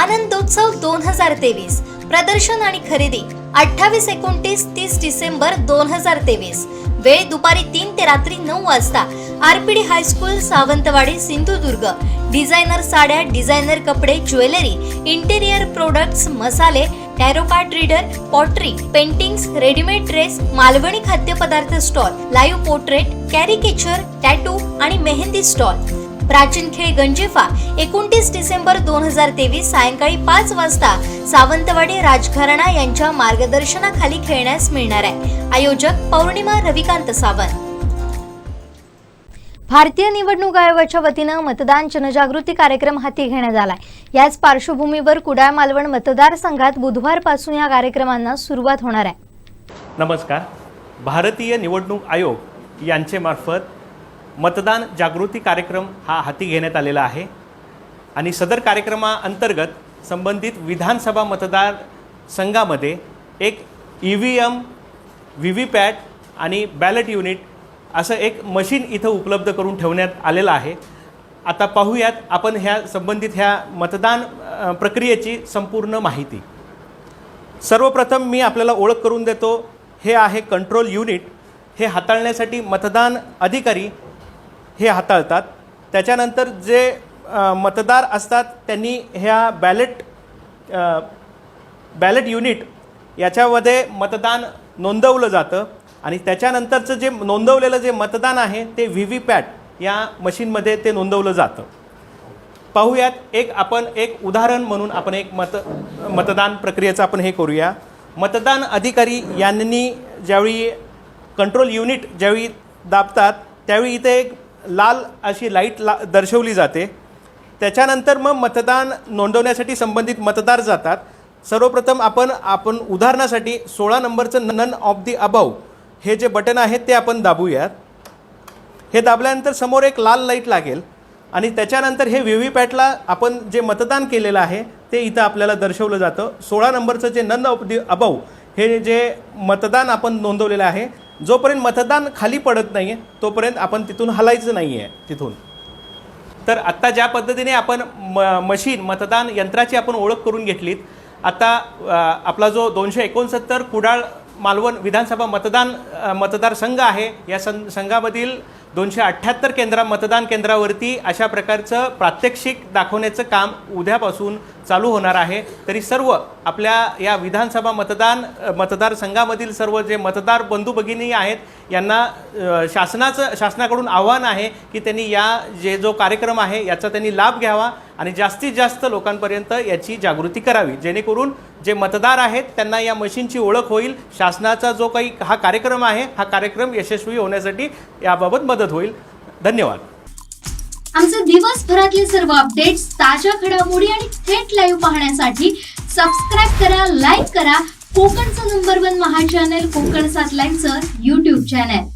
आनंदोत्सव दोन हजार तेवीस. प्रदर्शन आणि खरेदी अठ्ठावीस एकोणतीस तीस डिसेंबर दोन हजार तेवीस. वेळ दुपारी तीन ते रात्री नऊ वाजता. RPD high school Sawantwadi Sindhudurg. Designer साड्या डिझायनर कपडे ज्वेलरी इंटेरियर प्रोडक्ट्स मसाले tarot card reader pottery paintings readymade dress Malvani खाद्यपदार्थ stall live portrait caricature tattoo आणि मेहंदी स्टॉल. प्राचीन खेळ गंजिफा एकोणतीस डिसेंबर दोन हजार तेवीस सायंकाळी पाच वाजता सावंतवाडी राजघराणा यांच्या मार्गदर्शनाखाली खेळण्यास मिळणार आहे. आयोजक पौर्णिमा रविकांत सावंत. भारतीय निवडणूक आयोगाच्या वतीनं मतदान जनजागृती कार्यक्रम हाती घेण्यात आलाय. याच पार्श्वभूमीवर कुडाळ मालवण मतदारसंघात बुधवारपासून या कार्यक्रमांना सुरुवात होणार आहे. नमस्कार. भारतीय निवडणूक आयोग यांचे मार्फत मतदान जागृती कार्यक्रम हा हाती घेण्यात आलेला आहे. आणि सदर कार्यक्रमाअंतर्गत संबंधित विधानसभा मतदार संघामध्ये एक E V M V V PAT आणि बॅलेट युनिट असं एक मशीन इथं उपलब्ध करून ठेवण्यात आलेलं आहे. आता पाहूयात आपण ह्या संबंधित ह्या मतदान प्रक्रियेची संपूर्ण माहिती. सर्वप्रथम मी आपल्याला ओळख करून देतो हे आहे कंट्रोल युनिट हे हाताळण्यासाठी मतदान अधिकारी हे हाताळतात. त्याच्यानंतर जे मतदार असतात त्यांनी ह्या बॅलेट बॅलेट युनिट याच्यामध्ये मतदान नोंदवलं जातं आणि त्याच्यानंतरचं जे नोंदवलेलं जे मतदान आहे ते व्ही व्ही पॅट या मशीनमध्ये ते नोंदवलं जातं. पाहूयात एक आपण एक उदाहरण म्हणून आपण एक मत मतदान प्रक्रियेचं आपण हे करूया. मतदान अधिकारी यांनी ज्यावेळी कंट्रोल युनिट ज्यावेळी दाबतात त्यावेळी इथे एक लाल अशी लाइट ला दर्शवली जाते. त्याच्यानंतर मग मतदान नोंदवण्यासाठी संबंधित मतदार जातात. सर्वप्रथम आपण आपण उदाहरणासाठी सोळा नंबरचं नन ऑफ दी अबव हे जे बटन आहे ते आपण दाबूयात. हे दाबल्यानंतर समोर एक लाल लाइट लागेल. आणि त्याच्यानंतर हे व्ही व्ही पॅटला आपण जे मतदान केलेलं आहे ते इथं आपल्याला दर्शवलं जातं. सोळा नंबरचं जे नन ऑफ दी अबव हे जे मतदान आपण नोंदवलेलं आहे जोपर्यंत मतदान खाली पडत नाही आहे तोपर्यंत आपण तिथून हलायचं नाही आहे तिथून. तर आत्ता ज्या पद्धतीने आपण म मशीन मतदान यंत्राची आपण ओळख करून घेतलीत आता आपला जो दोनशे एकोणसत्तर कुडाळ मालवण विधानसभा मतदान मतदारसंघ आहे. या सं संघामधील दोनशे अठ्ठ्याहत्तर केंद्रा मतदान केंद्रावरती अशा प्रकारचं प्रात्यक्षिक दाखवण्याचं काम उद्यापासून चालू होणार आहे. तरी सर्व आपल्या या विधानसभा मतदान मतदारसंघामधील सर्व जे मतदार बंधू भगिनी आहेत यांना शासनाचं शासनाकडून आव्हान आहे की त्यांनी या जे जो कार्यक्रम आहे याचा त्यांनी लाभ घ्यावा आणि जास्तीत जास्त लोकांपर्यंत याची जागृती करावी. जेणेकरून जे मतदार आहेत त्यांना या मशीनची ओळख होईल. शासनाचा जो काही हा कार्यक्रम आहे हा कार्यक्रम यशस्वी होण्यासाठी याबाबत मदत होईल. धन्यवाद. आमचे दिवसभरातले सर्व अपडेट्स ताज्या घडामोडी आणि थेट लाईव्ह पाहण्यासाठी सबस्क्राईब करा लाईक करा. कोकणचं नंबर वन महा चॅनल कोकण सात लाईनचं युट्यूब चॅनल